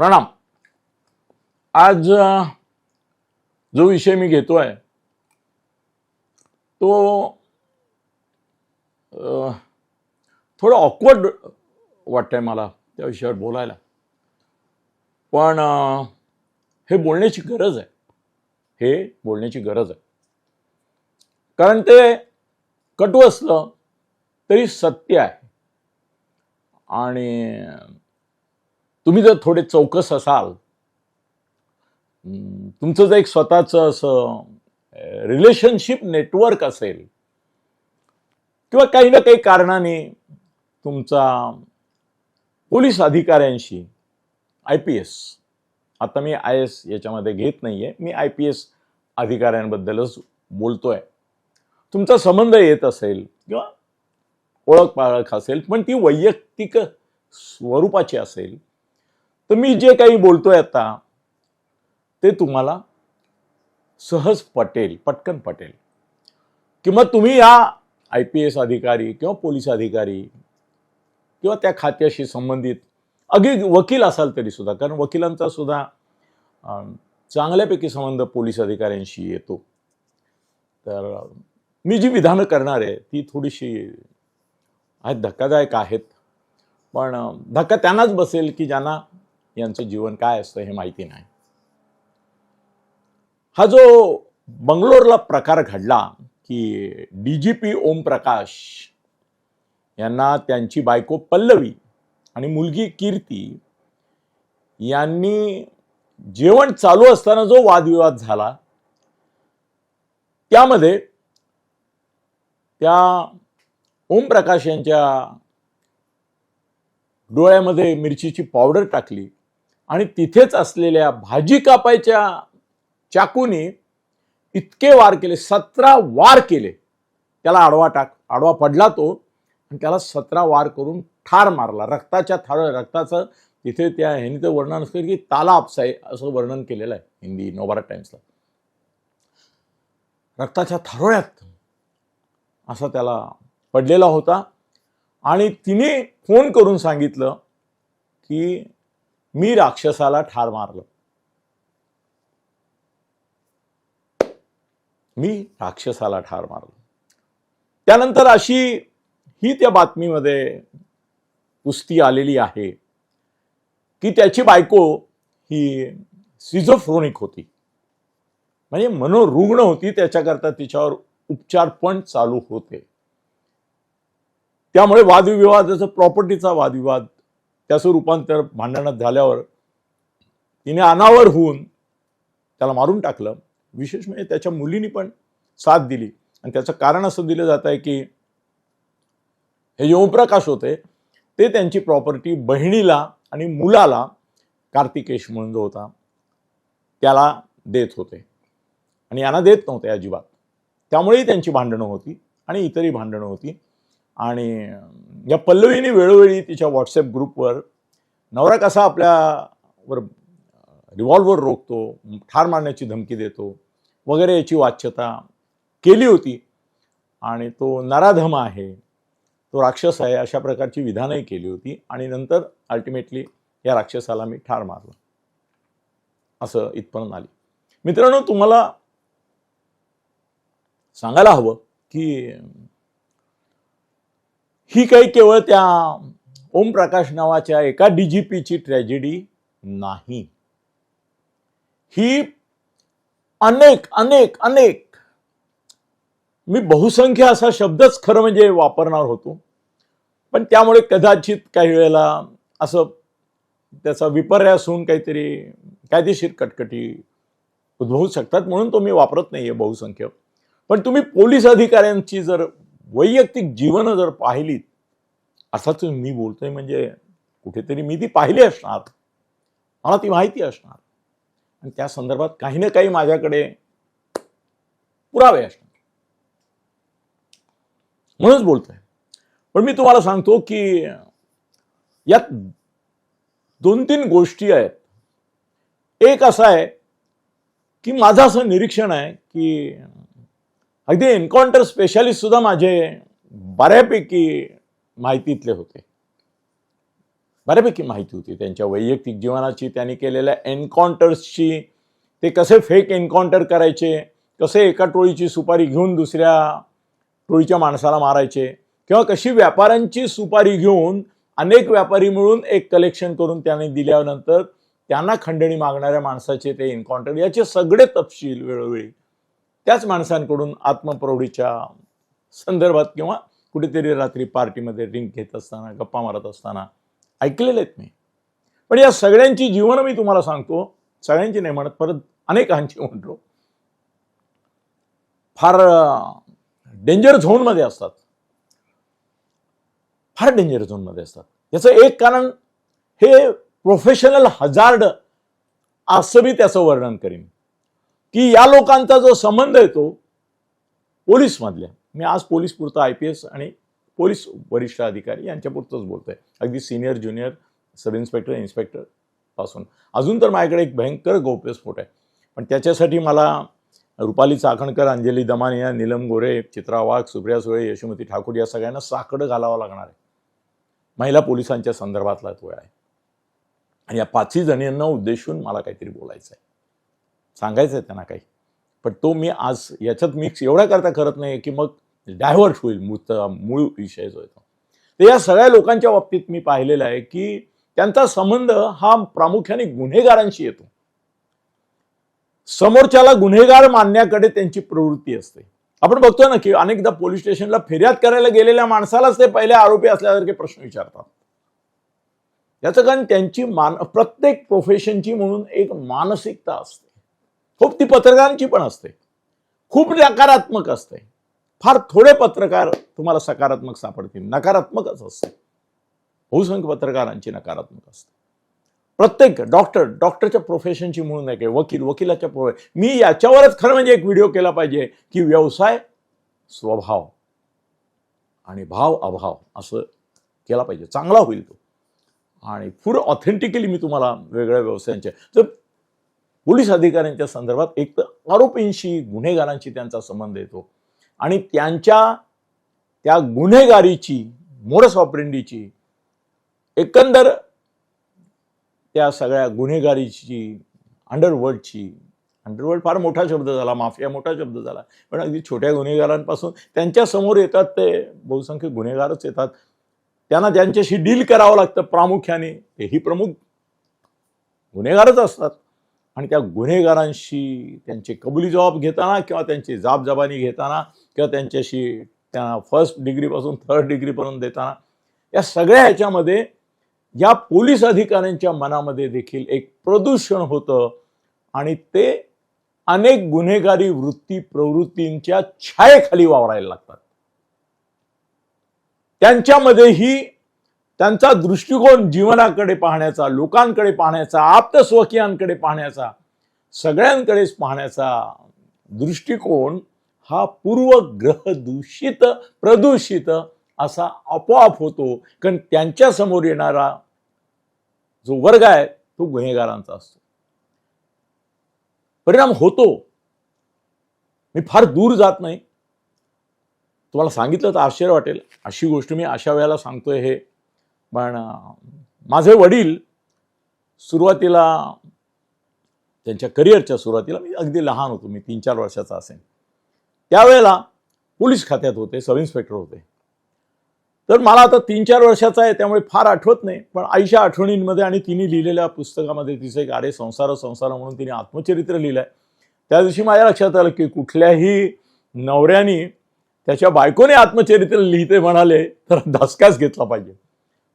प्रणाम. आज जो विषय मी घेतोय तो थोडं ऑकवर्ड वाटतंय मला त्या विषयावर बोलायला. पण हे बोलण्याची गरज आहे. हे बोलण्याची गरज आहे. कारण ते कटू असलं तरी सत्य आहे. आणि तुम्ही जर थोडे चौकस असाल तुमचं जर एक स्वतःचं असं रिलेशनशिप नेटवर्क असेल किंवा काही ना काही कारणाने तुमचा पोलीस अधिकाऱ्यांशी आय पी एस आता मी आय एस याच्यामध्ये घेत नाही आहे मी आय पी एस अधिकाऱ्यांबद्दलच बोलतोय. तुमचा संबंध येत असेल किंवा ओळख पाळख असेल पण ती वैयक्तिक स्वरूपाची असेल तर मी जे काही बोलतोय आता ते तुम्हाला सहज पटेल पटकन पटेल. किंवा तुम्ही या आय पी एस अधिकारी किंवा पोलीस अधिकारी किंवा त्या खात्याशी संबंधित अगदी वकील असाल तरी सुद्धा कारण वकिलांचा सुद्धा चांगल्यापैकी संबंध पोलीस अधिकाऱ्यांशी येतो. तर मी जी विधानं करणार आहे ती थोडीशी आहेत धक्कादायक आहेत. पण धक्का त्यांनाच बसेल की ज्यांना यांचं जीवन काय असतं हे माहिती नाही. हा जो बंगलोरला प्रकार घडला की डी जी पी ओमप्रकाश यांना त्यांची बायको पल्लवी आणि मुलगी कीर्ती यांनी जेवण चालू असताना जो वादविवाद झाला त्यामध्ये त्या ओमप्रकाश यांच्या डोळ्यामध्ये मिरचीची पावडर टाकली आणि तिथेच असलेल्या भाजी कापायच्या चाकूने इतके वार केले सतरा वार केले. त्याला आडवा टाक आडवा पडला तो आणि त्याला सतरा वार करून ठार मारला. रक्ताच्या थाळ रक्ताचं तिथे त्या ह्यांनी तर वर्णन असतं की ताला आपसाय असं वर्णन केलेलं आहे हिंदी नवभारत टाइम्सला. रक्ताच्या थारोळ्यात असा त्याला पडलेला होता आणि तिने फोन करून सांगितलं की मी राक्षसाला ठार मारलं. मी राक्षसाला ठार मारलं. त्यानंतर अशी ही त्या बातमीमध्ये कुस्ती आलेली आहे की त्याची बायको ही सिझोफ्रोनिक होती. म्हणजे मनोरुग्ण होती त्याच्याकरता तिच्यावर उपचार पण चालू होते. त्यामुळे वादविवादाचा प्रॉपर्टीचा वादविवाद त्याचं रूपांतर भांडणात झाल्यावर तिने अनावर होऊन त्याला मारून टाकलं. विशेष म्हणजे त्याच्या मुलीने पण साथ दिली. आणि त्याचं कारण असं दिलं जात आहे की हे जे ओमप्रकाश होते ते त्यांची प्रॉपर्टी बहिणीला आणि मुलाला कार्तिकेश म्हणून जो होता त्याला देत होते. आणि यांना देत नव्हते अजिबात. त्यामुळेही त्यांची भांडणं होती आणि इतरही भांडणं होती. आणि या पल्लवीने वेळोवेळी तिच्या व्हॉट्सअप ग्रुपवर नवरा कसा आपल्यावर रिव्हॉल्वर रोखतो ठार मारण्याची धमकी देतो वगैरे याची वाच्यता केली होती. आणि तो नराधम आहे तो राक्षस आहे अशा प्रकारची विधानही केली होती. आणि नंतर अल्टिमेटली या राक्षसाला मी ठार मारलं. असं इथपर्यंत आली. मित्रांनो तुम्हाला सांगायला हवं की ही काही केवळ त्या ओमप्रकाश नावाच्या एका डीजीपीची ट्रॅजेडी नाही. ही अनेक अनेक अनेक मी बहुसंख्य असा शब्दच खरं म्हणजे वापरणार होतो. पण त्यामुळे कदाचित काही वेळेला असं त्याचा विपर्यास होऊन काहीतरी कायदेशीर कटकटी उद्भवू शकतात म्हणून तो मी वापरत नाहीये बहुसंख्य. पण तुम्ही पोलीस अधिकाऱ्यांची जर वैयक्तिक जीवनं जर पाहिलीत अर्थात मी बोलतोय म्हणजे कुठेतरी मी ती पाहिली असणार. मला ती माहिती असणार. आणि त्या संदर्भात काही ना काही माझ्याकडे पुरावे असणार. म्हणूनच बोलतोय. पण मी तुम्हाला सांगतो की यात दोन तीन गोष्टी आहेत. एक असं आहे की माझं असं निरीक्षण आहे की अगदी एन्काउंटर स्पेशालिस्ट सुद्धा माझे बऱ्यापैकी माहितीतले होते. बऱ्यापैकी माहिती होती. त्यांच्या वैयक्तिक जीवनाची त्यांनी केलेल्या एन्काउंटर्सची ते कसे फेक एन्काउंटर करायचे कसे एका टोळीची सुपारी घेऊन दुसऱ्या टोळीच्या माणसाला मारायचे किंवा कशी व्यापाऱ्यांची सुपारी घेऊन अनेक व्यापारी मिळून एक कलेक्शन करून त्यांनी दिल्यानंतर त्यांना खंडणी मागणाऱ्या माणसाचे ते एन्काउंटर याचे सगळे तपशील वेळोवेळी त्याच माणसांकडून आत्मप्रौढीच्या संदर्भात किंवा कुठेतरी रात्री पार्टीमध्ये ड्रिंक घेत असताना गप्पा मारत असताना ऐकलेले आहेत मी. पण या सगळ्यांची जीवनं मी तुम्हाला सांगतो सगळ्यांची नाही म्हणत परत अनेकांची म्हणतो. फार डेंजर झोनमध्ये असतात. फार डेंजर झोनमध्ये असतात. याचं एक कारण हे प्रोफेशनल हजार्ड असं मी त्याचं वर्णन करीन. की या लोकांचा जो संबंध येतो पोलीसमधल्या मी आज पोलीस पुरता आय पी एस आणि पोलीस वरिष्ठ अधिकारी यांच्यापुरतंच बोलतोय. अगदी सिनियर ज्युनियर सब इन्स्पेक्टर इन्स्पेक्टरपासून. अजून तर माझ्याकडे एक भयंकर गौप्यस्फोट आहे. पण त्याच्यासाठी मला रुपाली चाकणकर अंजली दमानिया नीलम गोरे चित्रा वाघ सुप्रिया सुळे यशोमती ठाकूर या सगळ्यांना साकडं घालावं लागणार आहे. महिला पोलिसांच्या संदर्भातला तो आहे. आणि या पाचही जणींना उद्देशून मला काहीतरी बोलायचं आहे सांगायचं आहे त्यांना काही. पण तो मी आज याच्यात मिक्स एवढ्या करता करत नाही की मग डायव्हर्ट होईल मूळ मूळ विषय जो येतो तर या सगळ्या लोकांच्या बाबतीत मी पाहिलेलं आहे की त्यांचा संबंध हा प्रामुख्याने गुन्हेगारांशी येतो. समोरच्याला गुन्हेगार मानण्याकडे त्यांची प्रवृत्ती असते. आपण बघतो ना की अनेकदा पोलीस स्टेशनला फिर्याद करायला गेलेल्या माणसालाच ते पहिले आरोपी असल्यासारखे प्रश्न विचारतात. याचं कारण त्यांची मान प्रत्येक प्रोफेशनची म्हणून एक मानसिकता असते. खूप ती पत्रकारांची पण असते. खूप नकारात्मक असते. फार थोडे पत्रकार तुम्हाला सकारात्मक सापडतील. नकारात्मकच असते. बहुसंख्य पत्रकारांची नकारात्मक असते. प्रत्येक डॉक्टर डॉक्टरच्या प्रोफेशनची म्हणून नाही काय वकील वकिलाच्या प्रोफे मी याच्यावरच खरं म्हणजे एक व्हिडिओ केला पाहिजे की व्यवसाय स्वभाव आणि भाव अभाव असं केला पाहिजे. चांगला होईल तो. आणि पूर ऑथेंटिकली मी तुम्हाला वेगळ्या व्यवसायांच्या तर पोलीस अधिकाऱ्यांच्या संदर्भात एक तर आरोपींशी गुन्हेगारांशी त्यांचा संबंध येतो. आणि त्यांच्या त्या गुन्हेगारीची मोडस ऑपरेंडीची एकंदर त्या सगळ्या गुन्हेगारीची अंडरवर्ल्डची अंडरवर्ल्ड फार मोठा शब्द झाला माफिया मोठा शब्द झाला पण अगदी छोट्या गुन्हेगारांपासून त्यांच्यासमोर येतात ते बहुसंख्य गुन्हेगारच येतात. त्यांना त्यांच्याशी डील करावं लागतं प्रामुख्याने तेही प्रमुख गुन्हेगारच असतात. आणि त्या गुन्हेगारांशी त्यांचे कबुली जबाब घेताना किंवा त्यांची जाबजबानी घेताना किंवा त्यांच्याशी त्यांना फर्स्ट डिग्रीपासून थर्ड डिग्रीपर्यंत देताना या सगळ्या ह्याच्यामध्ये या पोलीस अधिकाऱ्यांच्या मनामध्ये देखील एक प्रदूषण होतं आणि ते अनेक गुन्हेगारी वृत्ती प्रवृत्तींच्या छायेखाली वावरायला लागतात. त्यांच्यामध्येही त्यांचा दृष्टिकोन जीवनाकडे पाहण्याचा लोकांकडे पाहण्याचा आप्तस्वकीयांकडे पाहण्याचा सगळ्यांकडेच पाहण्याचा दृष्टिकोन हा पूर्वग्रह दूषित प्रदूषित असा आपोआप होतो. कारण त्यांच्यासमोर येणारा जो वर्ग आहे तो गुन्हेगारांचा असतो. परिणाम होतो. मी फार दूर जात नाही. तुम्हाला सांगितलं तर आश्चर्य वाटेल. अशी गोष्ट मी अशा वेळेला सांगतोय हे. पण माझे वडील सुरुवातीला त्यांच्या करिअरच्या सुरुवातीला मी अगदी लहान होतो मी तीन चार वर्षाचा असेन. त्यावेळेला पोलीस खात्यात होते सब इन्स्पेक्टर होते. तर मला आता तीन चार वर्षाचा आहे त्यामुळे फार आठवत नाही पण आईच्या आठवणींमध्ये आणि तिने लिहिलेल्या पुस्तकामध्ये तिचं एक आरे संसार संसार म्हणून तिने आत्मचरित्र लिहिलं आहे त्या दिवशी माझ्या लक्षात आलं की कुठल्याही नवऱ्याने त्याच्या बायकोने आत्मचरित्र लिहिते म्हणाले तर धसकाच घेतला पाहिजे.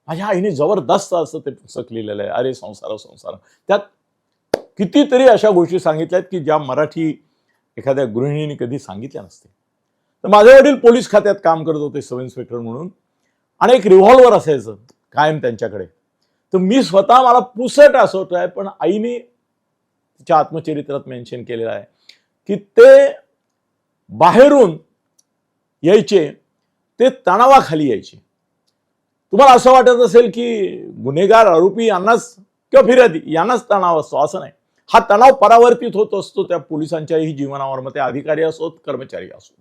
माझ्या आईने जबरदस्त असं ते पुस्तक लिहिलेलं आहे. अरे संसार संसार. त्यात कितीतरी अशा गोष्टी सांगितल्या आहेत की ज्या मराठी एखाद्या गृहिणीने कधी सांगितल्या नसते तर माझे वडील पोलीस खात्यात काम करत होते सब इन्स्पेक्टर म्हणून. आणि एक रिव्हॉल्वर असायचं कायम त्यांच्याकडे. तर मी स्वतः मला पुसट असवत आहे पण आईने तिच्या आत्मचरित्रात मेन्शन केलेलं आहे की ते बाहेरून यायचे ते तणावाखाली यायचे. तुम्हाला असं वाटत असेल की गुन्हेगार आरोपी यांनाच किंवा फिर्यादी यांनाच तणाव असतो असं नाही. हा तणाव परावर्तित होत असतो त्या पोलिसांच्याही जीवनावर. मग ते अधिकारी असोत कर्मचारी असोत.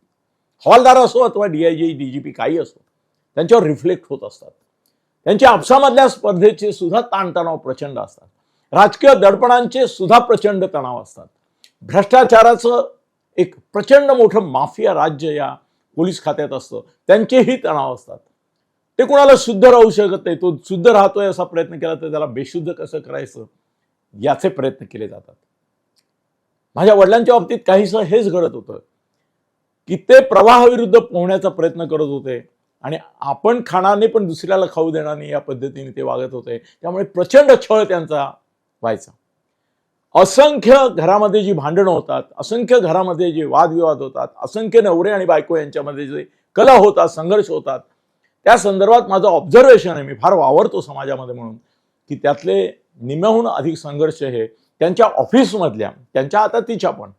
हवालदार असो अथवा डीआयजी डीजीपी काही असो त्यांच्यावर रिफ्लेक्ट होत असतात. त्यांच्या आपसामधल्या स्पर्धेचे सुद्धा ताणतणाव प्रचंड असतात. राजकीय दडपणांचे सुद्धा प्रचंड तणाव असतात. भ्रष्टाचाराचं एक प्रचंड मोठं माफिया राज्य या पोलीस खात्यात असतं. त्यांचेही तणाव असतात. ते कुणाला शुद्ध राहू शकत नाही. तो शुद्ध राहतोय असा प्रयत्न केला तर त्याला बेशुद्ध कसं करायचं याचे प्रयत्न केले जातात. माझ्या वडिलांच्या बाबतीत काहीसं हेच घडत होतं की ते प्रवाहाविरुद्ध पोहण्याचा प्रयत्न करत होते आणि आपण खाणाने पण दुसऱ्याला खाऊ देणार नाही या पद्धतीने ते वागत होते. त्यामुळे प्रचंड छळ त्यांचा व्हायचा. असंख्य घरामध्ये जी भांडणं होतात असंख्य घरामध्ये जे वादविवाद होतात असंख्य नवरे आणि बायको यांच्यामध्ये जे कला होतात संघर्ष होतात त्या संदर्भात माझं ऑब्झर्वेशन आहे. मी फार वावरतो समाजामध्ये म्हणून. की त्यातले निम्याहून अधिक संघर्ष हे त्यांच्या ऑफिसमधल्या त्यांच्या आता तिच्या पण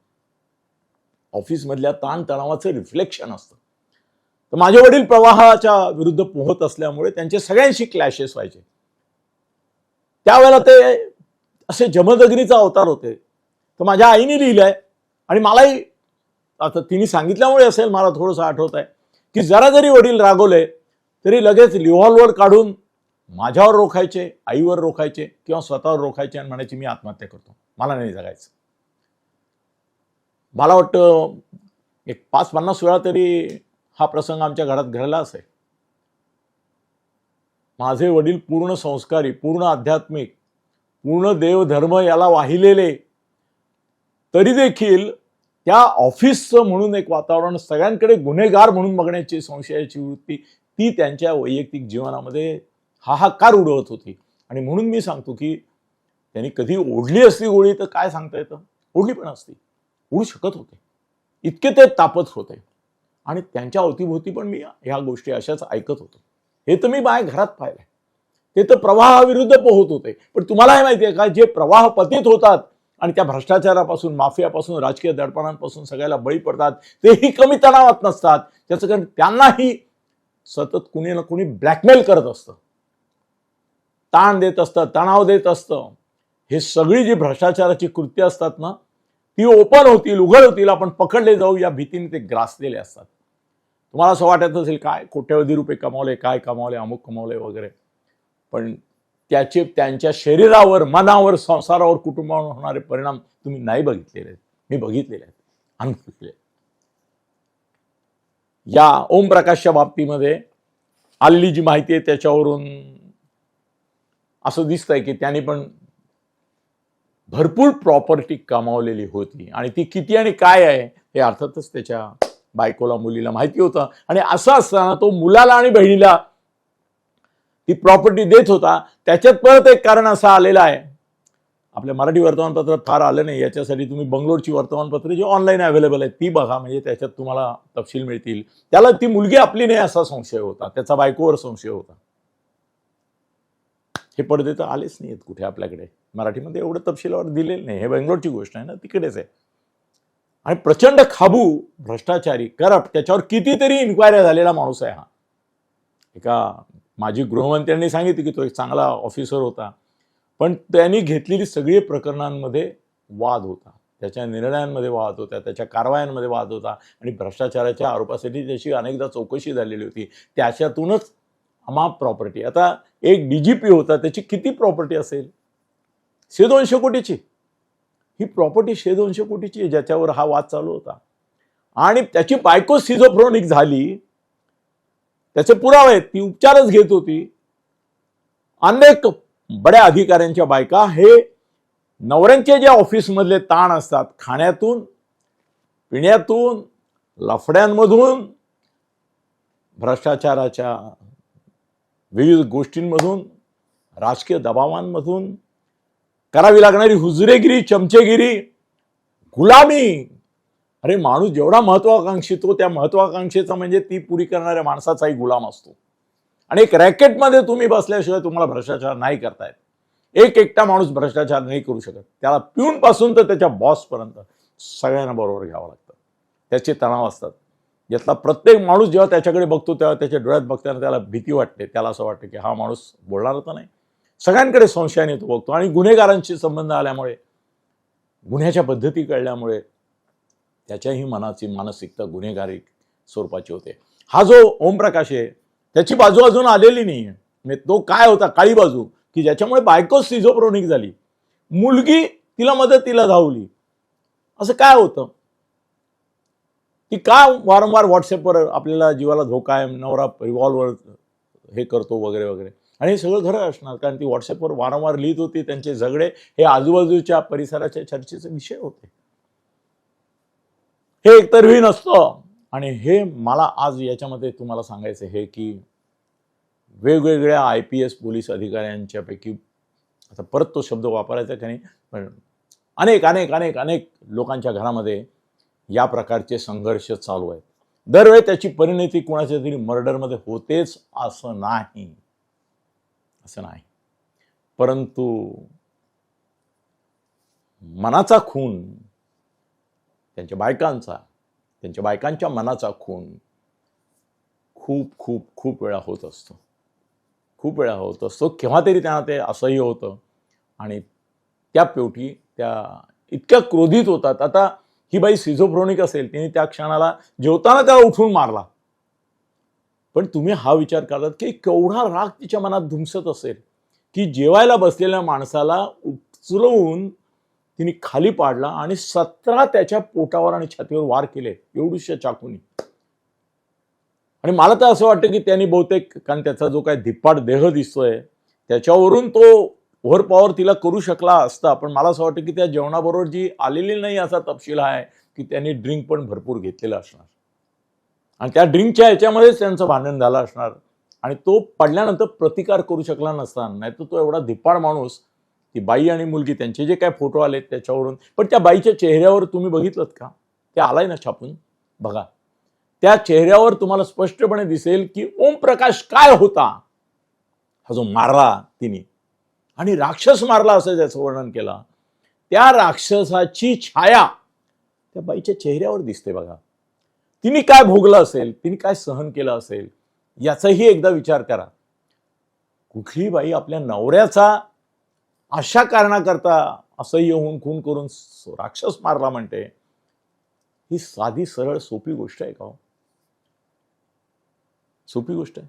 ऑफिसमधल्या ताणतणावाचं रिफ्लेक्शन असतं. तर माझे वडील प्रवाहाच्या विरुद्ध पोहत असल्यामुळे त्यांचे सगळ्यांशी क्लॅशेस व्हायचे. त्यावेळेला ते असे जमदग्नीचा अवतार होते. तर माझ्या आईने लिहिलंय आणि मलाही आता तिने सांगितल्यामुळे असेल मला थोडंसं आठवत आहे की जरा जरी वडील रागवले तरी लगेच रिव्हॉल्वर काढून माझ्यावर रोखायचे आईवर रोखायचे किंवा स्वतःवर रोखायचे आणि म्हणायचे मी आत्महत्या करतो. मला नाही जगायचं. मला वाटतं एक पाच पन्नास वेळा तरी हा प्रसंग आमच्या घरात घडला असे माझे वडील पूर्ण संस्कारी पूर्ण आध्यात्मिक पूर्ण देवधर्म याला वाहिलेले तरी देखील त्या ऑफिसचं म्हणून एक वातावरण सगळ्यांकडे गुन्हेगार म्हणून बघण्याची संशयाची वृत्ती ती त्यांच्या वैयक्तिक जीवनामध्ये हाहाकार उडवत होती. आणि म्हणून मी सांगतो की त्यांनी कधी ओढली असती गोळी तर काय सांगता येतं? ओढली पण असती. ओढू शकत होते. इतके ते तापत होते. आणि त्यांच्या अवतीभोवती पण मी ह्या गोष्टी अशाच ऐकत होतो. हे तर मी बाय घरात पाहिलंय. ते तर प्रवाहाविरुद्ध पोहत होते. पण तुम्हाला हे माहिती आहे का? जे प्रवाह पतित होतात आणि त्या भ्रष्टाचारापासून माफियापासून राजकीय दडपणांपासून सगळ्याला बळी पडतात तेही कमी तणावात नसतात. त्याचं कारण त्यांनाही सतत कुणी ना कुणी ब्लॅकमेल करत असतं. ताण देत असतं तणाव देत असतं. हे सगळी जी भ्रष्टाचाराची कृत्य असतात ना ती ओपन होतील उघड होतील आपण पकडले जाऊ या भीतीने ते ग्रासलेले असतात. तुम्हाला असं वाटत असेल काय कोट्यवधी रुपये कमावले काय कमावले अमुक कमावले वगैरे. पण त्याचे त्यांच्या शरीरावर मनावर संसारावर कुटुंबावर होणारे परिणाम तुम्ही नाही बघितलेले आहेत. मी बघितलेले आहेत. अनुभवलेले आहेत. या ओमप्रकाशच्या बाबतीमध्ये आलेली जी माहिती आहे त्याच्यावरून असं दिसतंय की त्याने पण भरपूर प्रॉपर्टी कमावलेली होती. आणि ती किती आणि काय आहे हे अर्थातच त्याच्या बायकोला मुलीला माहिती होतं. आणि असं असताना तो मुलाला आणि बहिणीला ती प्रॉपर्टी देत होता. त्याच्यात परत एक कारण असं आलेलं आहे. आपल्या मराठी वर्तमानपत्रात फार आलं नाही. याच्यासाठी तुम्ही बंगलोरची वर्तमानपत्र जी ऑनलाईन अवेलेबल आहेत ती बघा. म्हणजे त्याच्यात तुम्हाला तपशील मिळतील. त्याला ती मुलगी आपली नाही असा संशय होता. त्याचा बायकोवर संशय होता. हे पडदे तर आलेच नाहीत कुठे आपल्याकडे. मराठीमध्ये एवढं तपशीलावर दिलेलं नाही. हे बेंगलोरची गोष्ट आहे ना तिकडेच आहे. आणि प्रचंड खाबू भ्रष्टाचारी करप्ट त्याच्यावर कितीतरी इन्क्वायऱ्या झालेला माणूस आहे हा. एका माजी गृहमंत्र्यांनी सांगितलं की तो एक चांगला ऑफिसर होता. पण त्यांनी घेतलेली सगळी प्रकरणांमध्ये वाद होता. त्याच्या निर्णयांमध्ये वाद होता त्याच्या कारवायांमध्ये वाद होता आणि भ्रष्टाचाराच्या आरोपासाठी त्याची अनेकदा चौकशी झालेली होती. त्याच्यातूनच अमाप प्रॉपर्टी आता एक डी जी पी होता त्याची किती प्रॉपर्टी असेल? शे दोनशे कोटीची. ही प्रॉपर्टी शे दोनशे कोटीची आहे ज्याच्यावर हा वाद चालू होता. आणि त्याची बायको सिझोफ्रोनिक झाली. त्याचे पुरावे आहेत ती उपचारच घेत होती. अनेक बड्या अधिकाऱ्यांच्या बायका हे नवऱ्यांचे जे ऑफिसमधले ताण असतात खाण्यातून पिण्यातून लफड्यांमधून भ्रष्टाचाराच्या विविध गोष्टींमधून राजकीय दबावांमधून करावी लागणारी हुजरेगिरी चमचेगिरी गुलामी. अरे माणूस जेवढा महत्वाकांक्षी तो त्या महत्वाकांक्षेचा म्हणजे ती पुरी करणाऱ्या माणसाचाही गुलाम असतो. आणि एक रॅकेटमध्ये तुम्ही बसल्याशिवाय तुम्हाला भ्रष्टाचार नाही करतायत एक एकटा माणूस भ्रष्टाचार नाही करू शकत. त्याला पिऊन पासून तर त्याच्या बॉसपर्यंत सगळ्यांना बरोबर घ्यावं लागतं. त्याचे तणाव असतात. यातला प्रत्येक माणूस जेव्हा त्याच्याकडे बघतो तेव्हा त्याच्या डोळ्यात बघताना त्याला भीती वाटते. त्याला असं वाटतं की हा माणूस बोलणार तर नाही. सगळ्यांकडे संशयाने तो बघतो आणि गुन्हेगारांशी संबंध आल्यामुळे गुन्ह्याच्या पद्धती कळल्यामुळे त्याच्याही मनाची मानसिकता गुन्हेगारी स्वरूपाची होते. हा जो ओमप्रकाश आहे त्याची बाजू अजून आलेली नाही आहे म्हणजे तो काय होता काळी बाजू की ज्याच्यामुळे बायको सिझोप्रोनिक झाली. मुलगी तिला मदतीला धावली. असं काय होतं? ती का वारंवार व्हॉट्सअपवर आपल्याला जीवाला धोका आहे नवरा रिव्हॉल्वर हे करतो वगैरे वगैरे. आणि हे सगळं खरं असणार कारण ती व्हॉट्सअपवर वारंवार लिहित होती त्यांचे झगडे हे आजूबाजूच्या परिसराच्या चर्चेचे विषय होते. हे एकतर्वी नसतं आणि हे मला आज याच्यामध्ये तुम्हाला सांगायचं हे की वेगवेगळ्या आय पी एस पोलीस अधिकाऱ्यांच्यापैकी आता परत तो शब्द वापरायचा की नाही पण अनेक अनेक अनेक अनेक लोकांच्या घरामध्ये या प्रकारचे संघर्ष चालू आहेत. दरवेळी त्याची परिणती कुणाच्या तरी मर्डरमध्ये होतेच असं नाही. असं नाही. परंतु मनाचा खून त्यांच्या बायकांचा त्यांच्या बायकांच्या मनाचा खून खूप खूप खूप वेळा होत असतो. खूप वेळा होत असतो. केव्हा तरी त्यांना ते असह्य होतं आणि त्या पेवटी त्या इतक्या क्रोधित होतात. आता ही बाई सिझोफ्रोनिक असेल तिने त्या क्षणाला जेवताना त्याला उठून मारला. पण तुम्ही हा विचार करतात की केवढा राग तिच्या मनात धुमसत असेल की जेवायला बसलेल्या माणसाला उचलवून तिने खाली पाडला आणि सतरा त्याच्या पोटावर आणि छातीवर वार केले एवढूशा चाकूनी. आणि मला तर असं वाटतं की त्यांनी बहुतेक कारण त्याचा जो काय धिप्पाड देह दिसतोय त्याच्यावरून तो ओव्हर पॉवर तिला करू शकला असता. पण मला असं वाटतं की त्या जेवणाबरोबर जी आलेली नाही असा तपशील आहे की त्यांनी ड्रिंक पण भरपूर घेतलेला असणार. आणि त्या ड्रिंकच्या ह्याच्यामध्येच त्यांचं भांडण झालं असणार. आणि तो पडल्यानंतर प्रतिकार करू शकला नसता. नाही तर तो एवढा धिप्पाड माणूस ती बाई आणि मुलगी त्यांचे जे काय फोटो आलेत त्याच्यावरून पण त्या बाईच्या चेहऱ्यावर तुम्ही बघितलं का? ते आलाय ना छापून? बघा. त्या चेहऱ्यावर तुम्हाला स्पष्टपणे दिसेल की ओम प्रकाश काय होता? हा जो मारला तिने. आणि राक्षस मारला असं त्याचं वर्णन केलं. त्या राक्षसाची छाया त्या बाईच्या चेहऱ्यावर दिसते बघा. तिने काय भोगलं असेल? तिने काय सहन केलं असेल? याचाही एकदा विचार करा. कुठली बाई आपल्या नवऱ्याचा अशा कारणाकरता असह्य होऊन खून करून राक्षस मारला म्हणते ही साधी सरळ सोपी गोष्ट आहे का हो? सोपी गोष्ट आहे.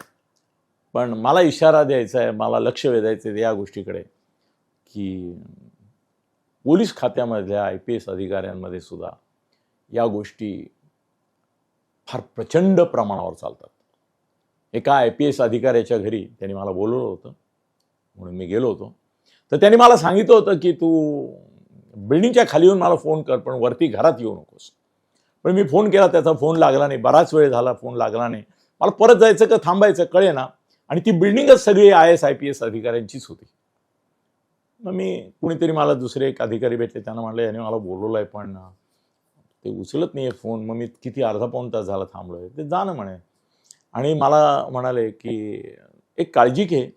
पण मला इशारा द्यायचा आहे मला लक्ष वेधायचं आहे या गोष्टीकडे की पोलीस खात्यामधल्या आय पी एस अधिकाऱ्यांमध्ये सुद्धा या गोष्टी फार प्रचंड प्रमाणावर चालतात. एका आय पी एस अधिकाऱ्याच्या घरी त्यांनी मला बोलवलं होतं म्हणून मी गेलो होतो. तर त्यांनी मला सांगितलं होतं की तू बिल्डिंगच्या खाली येऊन मला फोन कर पण वरती घरात येऊ नकोस. पण मी फोन केला त्याचा फोन लागला नाही. बराच वेळ झाला फोन लागला नाही. मला परत जायचं का थांबायचं कळे ना आणि ती बिल्डिंगच सगळी I S I P S अधिकाऱ्यांचीच होती. मग मी कुणीतरी मला दुसरे एक अधिकारी भेटले त्यांना म्हटलं याने मला बोलवलं आहे पण ते उचलत नाही आहे फोन. मग मी किती अर्धा पाऊण तास झाला थांबलो आहे ते जाणं म्हणे. आणि मला म्हणाले की एक काळजी घे.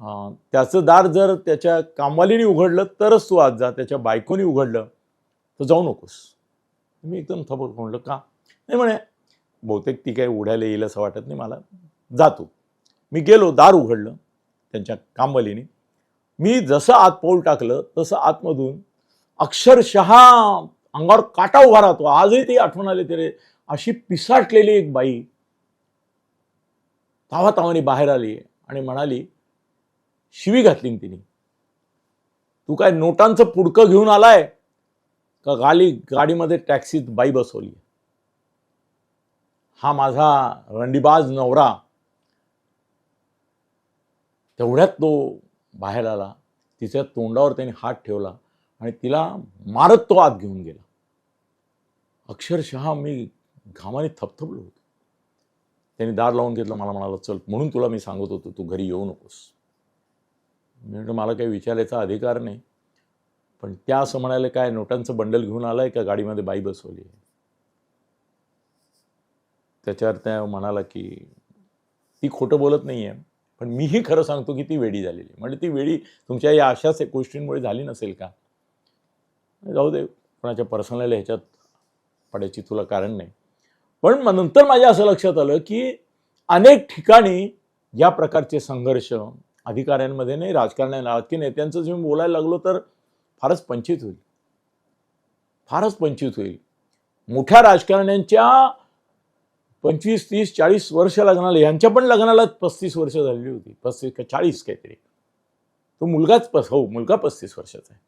त्याचं दार जर त्याच्या कामवालीने उघडलं तरच तू आज जा. त्याच्या बायकोनी उघडलं तर जाऊ नकोस. मी एकदम थबक म्हणलं का? नाही म्हणे बहुतेक ती काही उडायला येईल असं वाटत नाही मला. जातो मी गेलो दार उघडलं त्यांच्या कामवालीने. मी जसं आत पाऊल टाकलं तसं आतमधून अक्षरशः अंगावर काटा उभा राहतो. आजही ती आठवण आली तरी अशी पिसाटलेली एक बाई तावा तावानी बाहेर आली आणि म्हणाली शिवी घातली तिने. तू काय नोटांचं पुडकं घेऊन आलाय? का गाली गाडीमध्ये टॅक्सीत बाई बसवली हा माझा रंडीबाज नवरा. तेवढ्यात तो बाहेर आला. तिच्या तोंडावर त्याने हात ठेवला आणि तिला मारत तो आत घेऊन गेला. अक्षरशः मी घामाने थपथपलो होतो. त्याने दार लावून घेतलं. मला म्हणाला चल म्हणून तुला मी सांगत होतो तू घरी येऊ नकोस. म्हणजे मी म्हटलं मला काही विचारायचा अधिकार नाही. पण त्या असं म्हणाले काय नोटांचं बंडल घेऊन आलाय का? गाडीमध्ये बाई बसवली आहे. त्याच्यावर त्या म्हणाला की ती खोटं बोलत नाही आहे पण मीही खरं सांगतो की ती वेडी झालेली आहे. म्हणजे ती वेडी तुमच्या या अशाच एक गोष्टींमुळे झाली नसेल का? जाऊ दे कोणाच्या पर्सनल ह्याच्यात पडायची तुला कारण नाही. पण मग नंतर माझ्या असं लक्षात आलं की अनेक ठिकाणी या प्रकारचे संघर्ष अधिकाऱ्यांमध्ये नाही राजकारण्या राजकीय नेत्यांचं जे मी बोलायला लागलो तर फारच पंचित होईल. फारच पंचित होईल. मोठ्या राजकारण्यांच्या पंचवीस तीस चाळीस वर्ष लग्नाला यांच्या पण लग्नाला पस्तीस वर्ष झालेली होती. पस्तीस का चाळीस काहीतरी. तो मुलगाच पस हो मुलगा पस्तीस वर्षाचा आहे.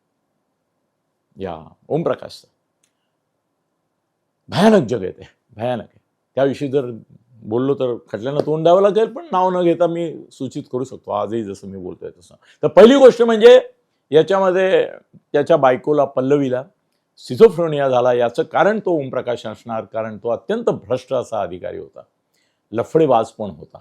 या ओमप्रकाशचा. भयानक जग आहे ते. भयानक आहे. त्याविषयी जर बोललो तर खटल्यानं तोंड द्यावं लागेल पण नाव न घेता मी सूचित करू शकतो. आजही जसं मी बोलतोय तसं. तर पहिली गोष्ट म्हणजे याच्यामध्ये त्याच्या बायकोला पल्लवीला सिझोफ्रोनिया झाला. याचं कारण तो ओमप्रकाश असणार कारण तो अत्यंत भ्रष्ट असा अधिकारी होता. लफडेबाज पण होता.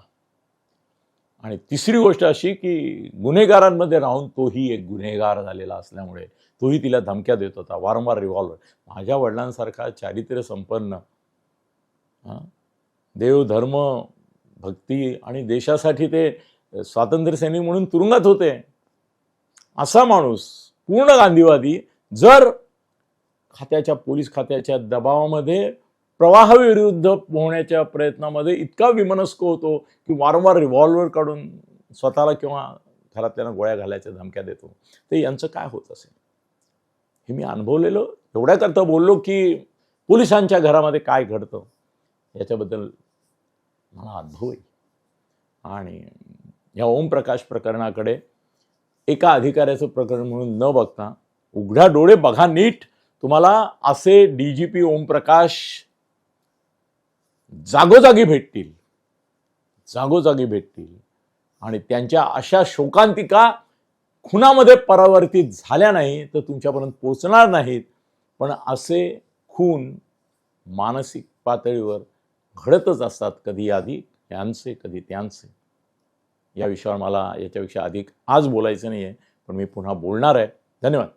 आणि तिसरी गोष्ट अशी की गुन्हेगारांमध्ये राहून तोही एक गुन्हेगार झालेला असल्यामुळे तोही तिला धमक्या देत होता. वारंवार रिव्हॉल्वर माझ्या वडिलांसारखा चारित्र्य संपन्न देव धर्म भक्ती आणि देशासाठी ते स्वातंत्र्य सैनिक म्हणून तुरुंगात होते. असा माणूस पूर्ण गांधीवादी जर खात्याच्या पोलीस खात्याच्या दबावामध्ये प्रवाहाविरुद्ध पोहण्याच्या प्रयत्नामध्ये इतका विमनस्क होतो की वारंवार रिव्हॉल्वर काढून स्वतःला किंवा घरातल्यांना गोळ्या घालायच्या धमक्या देतो ते यांचं काय होत असेल? हे मी अनुभवलेलं एवढ्याकरता बोललो की पोलिसांच्या घरामध्ये काय घडतं? याच्याबद्दल मला अनुभव येईल आणि या ओमप्रकाश प्रकरणाकडे एका अधिकाऱ्याचं प्रकरण म्हणून न बघता उघड्या डोळे बघा नीट. तुम्हाला असे डी जी पी ओमप्रकाश जागोजागी भेटतील. जागोजागी भेटतील. आणि त्यांच्या अशा शोकांतिका खुनामध्ये परावर्तित झाल्या नाही तर तुमच्यापर्यंत पोचणार नाहीत. पण असे खून मानसिक पातळीवर घडतच असतात कधी आधी यांचे कधी त्यांचे. या विषयावर मला याच्यापेक्षा अधिक आज बोलायचं नाही आहे पण मी पुन्हा बोलणार आहे. धन्यवाद.